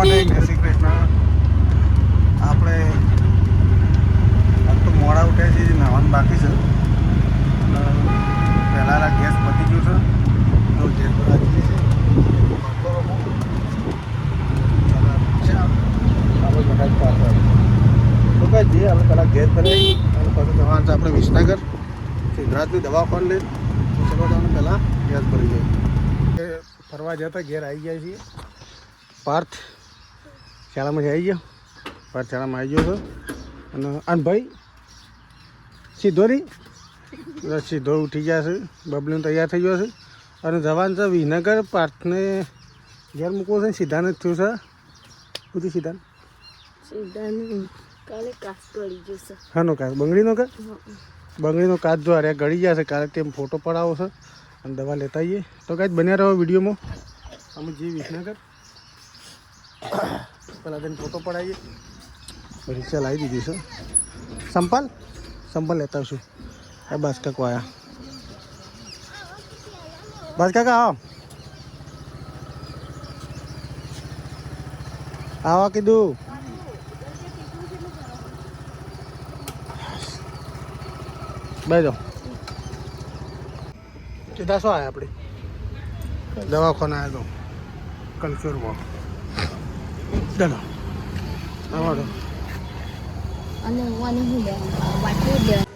Morning જય શ્રી કૃષ્ણ આપણે આમ તો મોડા ઉઠ્યા છીએ નાવાનું બાકી છે. પહેલાં ગેસ પતી ગયું છે તો ગેસ આવી છે તો કાંઈ જઈએ આપણે પહેલાં ગેસ ભરાઈ અને પછી જવાનું છે આપણે વિસનગર. સિદ્ધરાજની દવાખાને લઈ તો ચલો તમને પહેલાં ગેસ ભરી જઈએ ફરવા જતા ઘેર આવી ગયા છીએ. પાર્થ શાળામાં આવી ગયો. પાર શાળામાં આવી ગયો છે અને અને ભાઈ સીધો નહીં સીધો ઉઠી ગયા છે. બબલીને તૈયાર થઈ ગયો છે. અને જવાન છે વિનગર પાર્થને ઘેર મૂકવો છે સીધાને જ થયું છે. પૂછી સીધાને સીધાનું કાલે કાચ પડી જશે હાનો કાચ? બંગડીનો કાચ? બંગડીનો કાચ જો અરે ગળી ગયા છે. કાલે તેમ ફોટો પડાવો છે. અને દવા લેતા આવીએ તો કાંઈ બન્યા રહો વિડીયોમાં. અમે જઈએ વિસનગર. પહેલાં તેને ફોટો પડાવીએ. રિક્ષા લાવી દીધી છે. સંપલ? સંપલ લેતા છું એ બસ કાકો આયા. બસ કાકા, આવો. આવા કીધું. બેજો. સીધા શું આવ્યા આપણે દવાખાના આવ્યા કલ્ચરમાં ચાલો આવો અને વાની હું લે વાટલું જ લેવાનું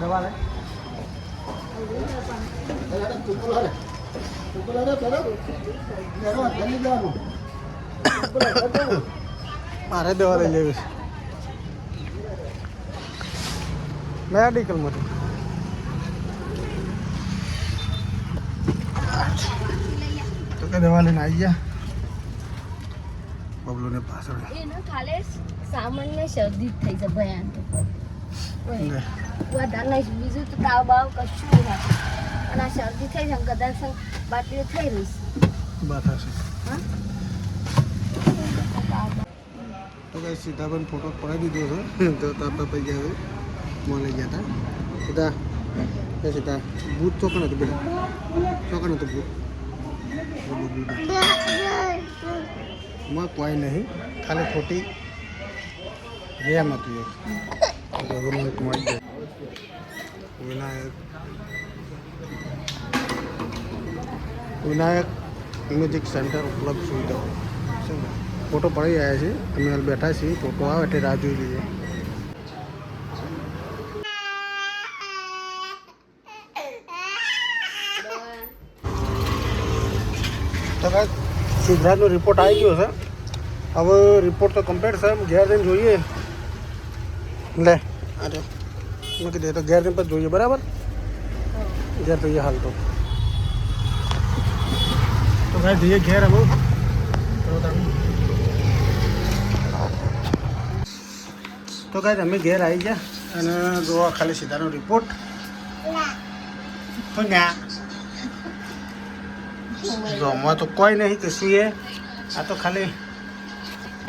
દવા લે મારે દવા લઈ લેવી છે મેડિકલમાંથી તો કે દવા લઈને આવી ગયા. બબલુને પાછળ. એને ખાલે સામાન્ય શરદી થઈ છે ભયાન તો. વધારે બીજું તો તાવ બાવ કશું નહીં અને આ શરદી થઈ છે કદાચ બાટલી થઈ રહીશ બા થશે તો કઈ સીધા પણ ફોટો પડાવી દીધો છે. તો તાપા પડી ગયા હવે મોં લઈ ગયા હતા સીધા સીધા ભૂત ચોકન હતું બેટા ચોકન હતું ભૂતમાં કોઈ નહીં ખાલી ખોટી ગેમ હતી એક રઘુનાથ મળી ગયા વિનાયક વિનાયક મ્યુઝિક સેન્ટર ઉપલબ્ધ સુવિધાઓ? ફોટો પડી રહ્યા છે અમે બેઠા છીએ ફોટો આવે એટલે રાહ જોઈ લઈએ તો કાંઈ સિદ્ધાર્થનો રિપોર્ટ આવી ગયો છે. હવે રિપોર્ટ તો કમ્પ્લીટ છે. ઘેર જઈને જોઈએ. લે. અરે. મેં કીધું તો ઘેર જઈને પછી જોઈએ બરાબર? ઘેર જોઈએ હાલ તો. તો કાંઈ જઈએ ઘેર હવે. તો તમે. તો કાંઈ અમે ઘેર આવી ગયા અને જોવા ખાલી સીધાનો રિપોર્ટ ના. જોમાં તો કોઈ નહીં કશું એ આ તો ખાલી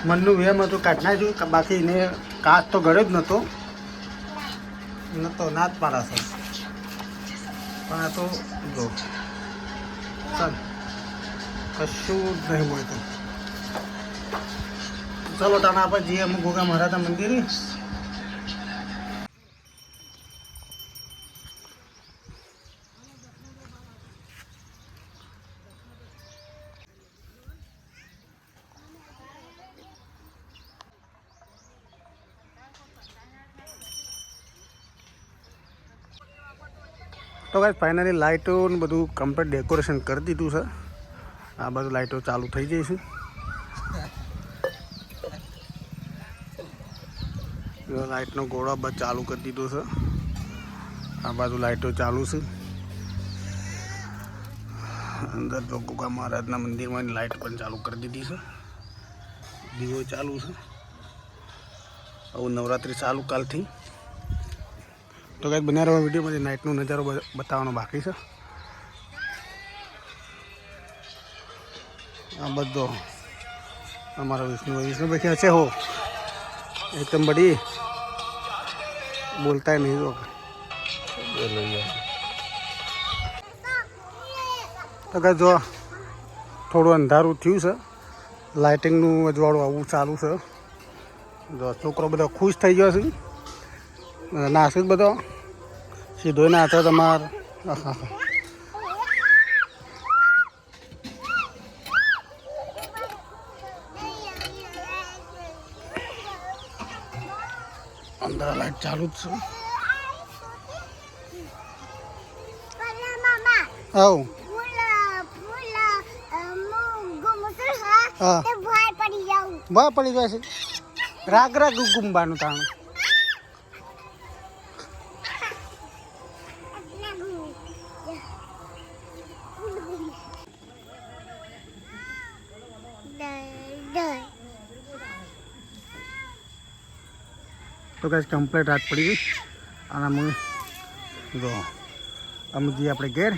મનનું વેમ હતું કાઢ નાખ્યું બાકી એને કાચ તો ગળ્યો જ નહોતો. નહોતો ના જ પાડાશે પણ આ તો જો, ચાલ. કશું જ નહીં મળતું ચલો તાના આપણે જઈએ, અમુક ગોગા મહારાજના મંદિરે. તો કાંઈ ફાઇનલી લાઇટો ને બધું કમ્પ્લીટ ડેકોરેશન કરી દીધું છે. આ બાજુ લાઇટો ચાલુ થઈ જઈ છે. લાઇટનો ગોળો બધ ચાલુ કરી દીધો છે. આ બાજુ લાઇટો ચાલુ છે. અંદર તો ગોગા મહારાજના મંદિરમાં લાઇટ પણ ચાલુ કરી દીધી છે. દીવો ચાલુ છે. આવું નવરાત્રિ ચાલુ કાલથી. તો કંઈક બન્યા વીડિયો પછી નાઇટનો નજારો બતાવવાનો બાકી છે. આ બધો અમારો વિષ્ણુભાઈ વિષ્ણુભાઈ ક્યાં છે હો? એકદમ બડી બોલતા નહીં તો. તો કે જો થોડું અંધારું થયું છે. લાઇટિંગનું અજવાળું આવું ચાલુ છે. જો છોકરો બધો ખુશ થઈ ગયો છે. નાશે બધો સીધો નાચે તમારે અંદર લાઈટ ચાલુ જ છે હા બા પડી જાય છે રાગ રાગ ગુંબાનું તાણું તો કદાચ કમ્પ્લેટ રાત પડી ગઈ. અને અમે જઈએ આપણે ઘેર.